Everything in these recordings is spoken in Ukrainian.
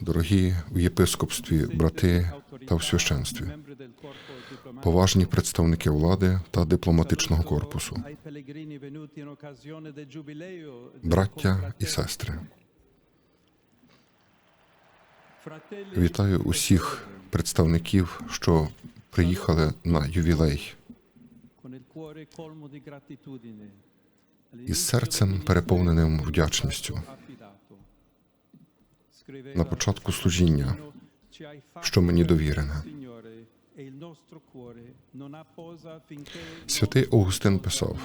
дорогі в єпископстві, брати та в священстві, поважні представники влади та дипломатичного корпусу, браття і сестри. Вітаю усіх представників, що приїхали на ювілей із серцем переповненим вдячністю на початку служіння, що мені довірене. Святий Августин писав: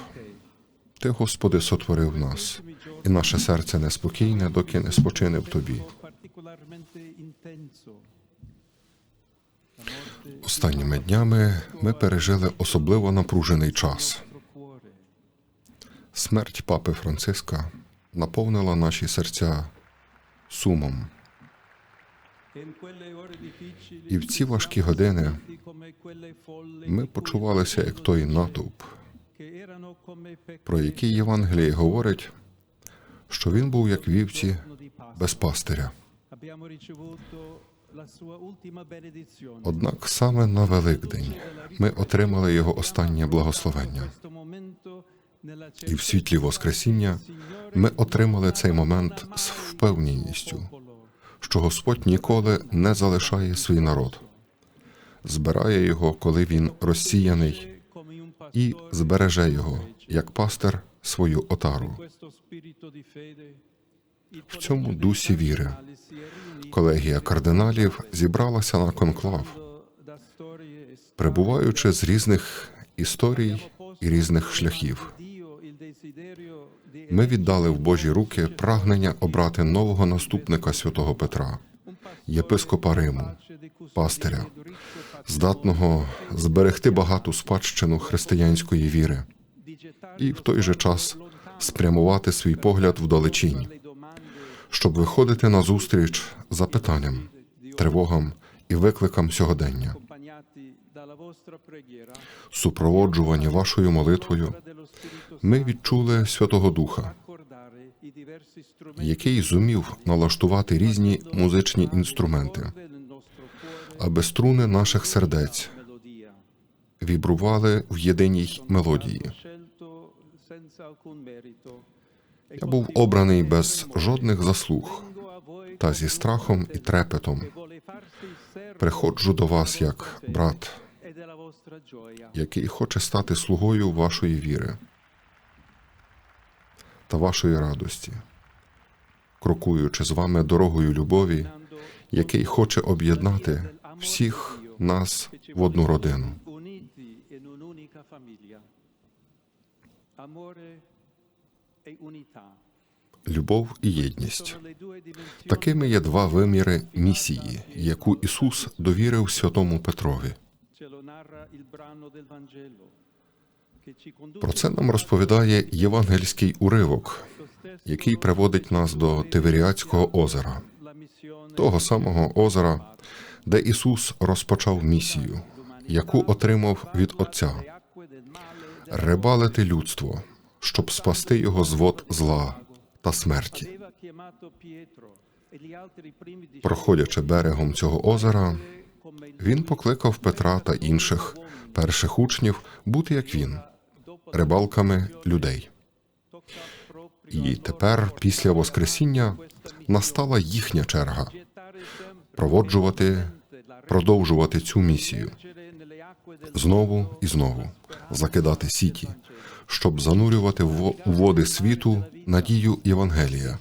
Ти, Господи, сотворив нас, і наше серце неспокійне, доки не спочине в тобі. Останніми днями ми пережили особливо напружений час. Смерть папи Франциска наповнила наші серця сумом. І в ці важкі години ми почувалися як той натовп, про який Євангеліє говорить, що він був як вівці без пастиря. Однак саме на Великдень ми отримали його останнє благословення. І в світлі Воскресіння ми отримали цей момент з впевненістю, що Господь ніколи не залишає свій народ, збирає його, коли він розсіяний, і збереже його як пастир свою отару. В цьому дусі віри колегія кардиналів зібралася на конклав, прибуваючи з різних історій і різних шляхів. Ми віддали в Божі руки прагнення обрати нового наступника святого Петра, єпископа Риму, пастиря, здатного зберегти багату спадщину християнської віри і в той же час спрямувати свій погляд вдалечінь, щоб виходити на зустріч запитанням, тривогам і викликам сьогодення, супроводжувані вашою молитвою. Ми відчули Святого Духа, який зумів налаштувати різні музичні інструменти, аби струни наших сердець вібрували в єдиній мелодії. Я був обраний без жодних заслуг та зі страхом і трепетом. Приходжу до вас як брат, який хоче стати слугою вашої віри та вашої радості, крокуючи з вами дорогою любові, який хоче об'єднати всіх нас в одну родину. Любов і єдність такими є два виміри місії, яку Ісус довірив святому Петрові. Про це нам розповідає євангельський уривок, який приводить нас до Тиверіатського озера, того самого озера, де Ісус розпочав місію, яку отримав від Отця рибалити людство, щоб спасти його з вод зла та смерті. Проходячи берегом цього озера, він покликав Петра та інших перших учнів бути як він, рибалками людей. І тепер, після Воскресіння, настала їхня черга проводжувати, продовжувати цю місію знову і знову закидати сіті, щоб занурювати в води світу надію Євангелія,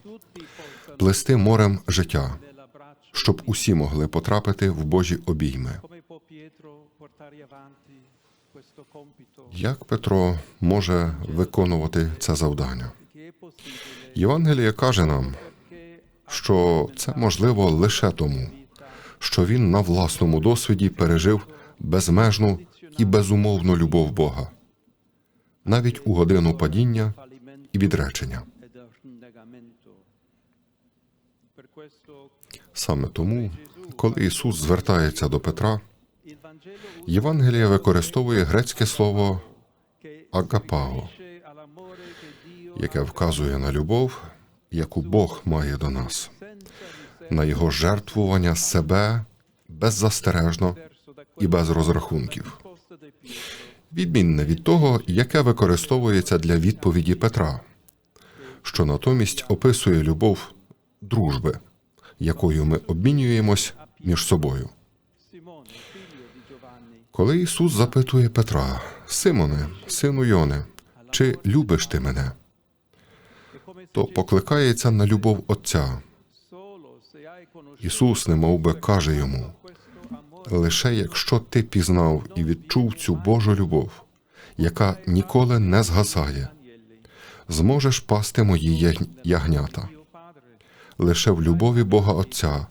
плести морем життя, щоб усі могли потрапити в Божі обійми. Як Петро може виконувати це завдання? Євангеліє каже нам, що це можливо лише тому, що він на власному досвіді пережив безмежну і безумовну любов Бога, навіть у годину падіння і відречення. Саме тому, коли Ісус звертається до Петра, Євангеліє використовує грецьке слово агапао, яке вказує на любов, яку Бог має до нас. на його жертвування себе беззастережно і без розрахунків. Відмінне від того, яке використовується для відповіді Петра, що натомість описує любов дружби, якою ми обмінюємось між собою. Коли Ісус запитує Петра, Симоне, сину Йоне, чи любиш ти мене, то покликається на любов Отця. Ісус немов би каже йому, лише якщо ти пізнав і відчув цю Божу любов, яка ніколи не згасає, зможеш пасти мої ягнята. Лише в любові Бога Отця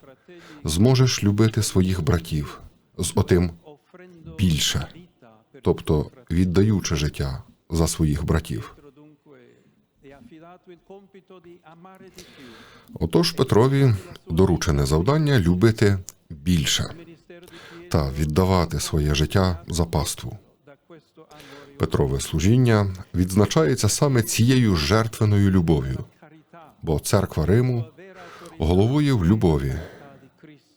зможеш любити своїх братів з отим більше, тобто віддаючи життя за своїх братів. Отож Петрові доручене завдання любити більше та віддавати своє життя за паству. Петрове служіння відзначається саме цією жертвеною любов'ю, бо церква Риму головує в любові,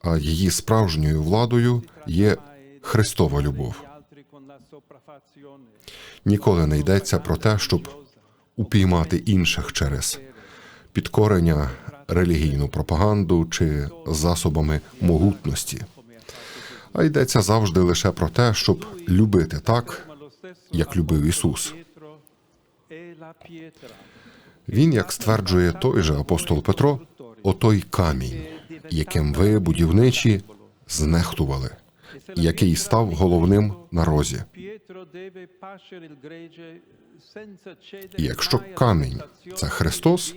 а її справжньою владою є Христова любов. Ніколи не йдеться про те, щоб упіймати інших через підкорення, релігійну пропаганду чи засобами могутності, а йдеться завжди лише про те, щоб любити так, як любив Ісус. Він, як стверджує той же апостол Петро, отой камінь, яким ви, будівничі, знехтували, який став головним на розі. І якщо камінь це Христос,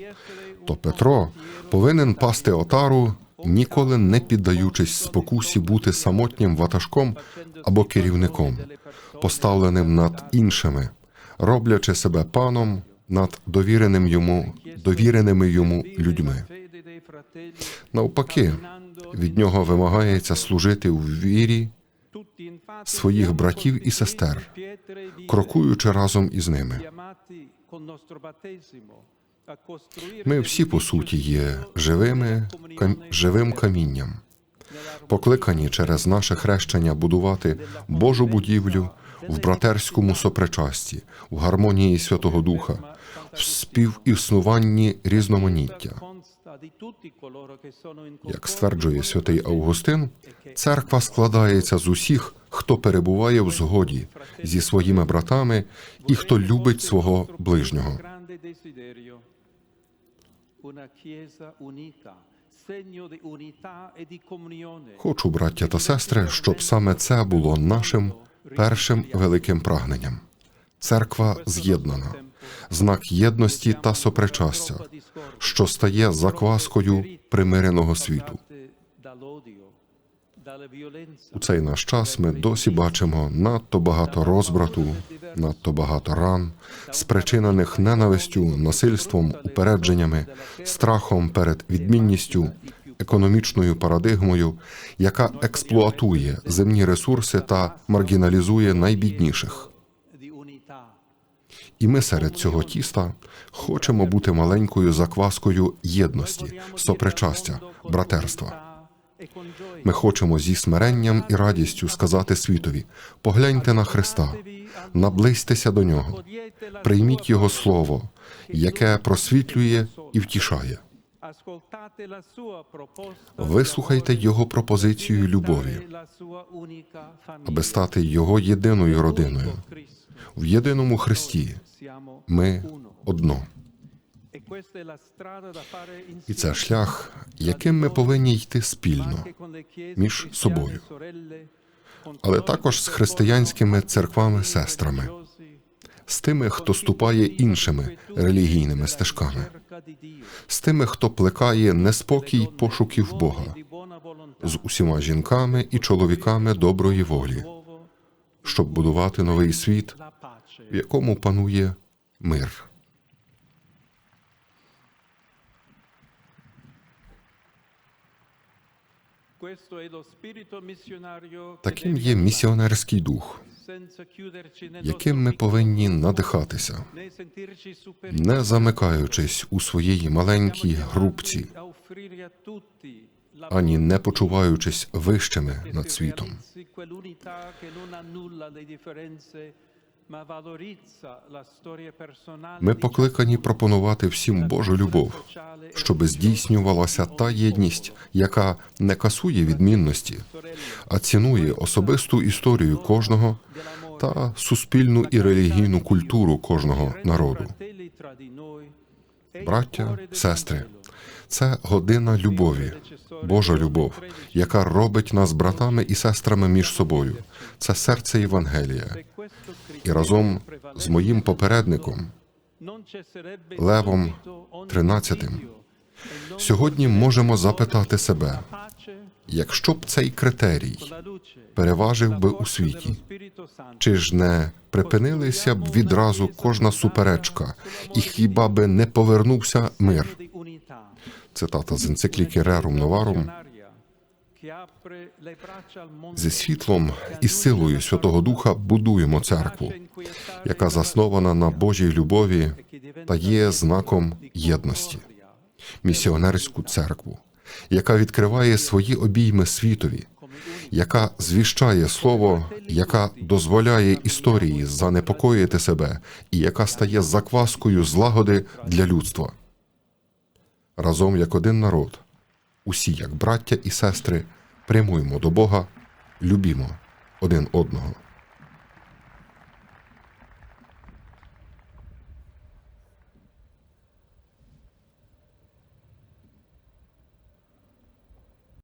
то Петро повинен пасти отару, ніколи не піддаючись спокусі бути самотнім ватажком або керівником, поставленим над іншими, роблячи себе паном над довіреним йому, довіреними йому людьми. Навпаки, від нього вимагається служити у вірі своїх братів і сестер, крокуючи разом із ними. Ми всі по суті є живими кам... живим камінням, покликані через наше хрещення будувати Божу будівлю в братерському сопричасті, в гармонії Святого Духа, в співіснуванні різноманіття. Як стверджує святий Августин, церква складається з усіх, хто перебуває в згоді зі своїми братами і хто любить свого ближнього. Хочу, браття та сестри, щоб саме це було нашим першим великим прагненням. Церква з'єднана, знак єдності та сопричастя, що стає закваскою примиреного світу. У цей наш час ми досі бачимо надто багато розбрату, надто багато ран, спричинених ненавистю, насильством, упередженнями, страхом перед відмінністю, економічною парадигмою, яка експлуатує земні ресурси та маргіналізує найбідніших. І ми серед цього тіста хочемо бути маленькою закваскою єдності, сопричастя, братерства. Ми хочемо зі смиренням і радістю сказати світові: погляньте на Христа, наблизьтеся до нього, прийміть Його Слово, яке просвітлює і втішає. Вислухайте Його пропозицію любові, аби стати Його єдиною родиною. В єдиному Христі. Ми одно. І це шлях, яким ми повинні йти спільно між собою, але також з християнськими церквами-сестрами, з тими, хто ступає іншими релігійними стежками, з тими, хто плекає неспокій пошуків Бога, з усіма жінками і чоловіками доброї волі, щоб будувати новий світ, в якому панує мир. Таким є місіонерський дух, яким ми повинні надихатися, не замикаючись у своїй маленькій групці, ані не почуваючись вищими над світом. Ми покликані пропонувати всім Божу любов, щоб здійснювалася та єдність, яка не касує відмінності, а цінує особисту історію кожного та суспільну і релігійну культуру кожного народу. Браття, сестри, це година любові, Божа любов, яка робить нас братами і сестрами між собою. Це серце Євангелія. І разом з моїм попередником Левом XIII сьогодні можемо запитати себе, якщо б цей критерій переважив би у світі, чи ж не припинилися б відразу кожна суперечка, і хіба би не повернувся мир? Цитата з енцикліки Рерум Новарум. Зі світлом і силою Святого Духа будуємо церкву, яка заснована на Божій любові та є знаком єдності, місіонерську церкву, яка відкриває свої обійми світові, яка звіщає слово, яка дозволяє історії занепокоїти себе і яка стає закваскою злагоди для людства. Разом як один народ, усі як браття і сестри, прямуємо до Бога, любімо один одного.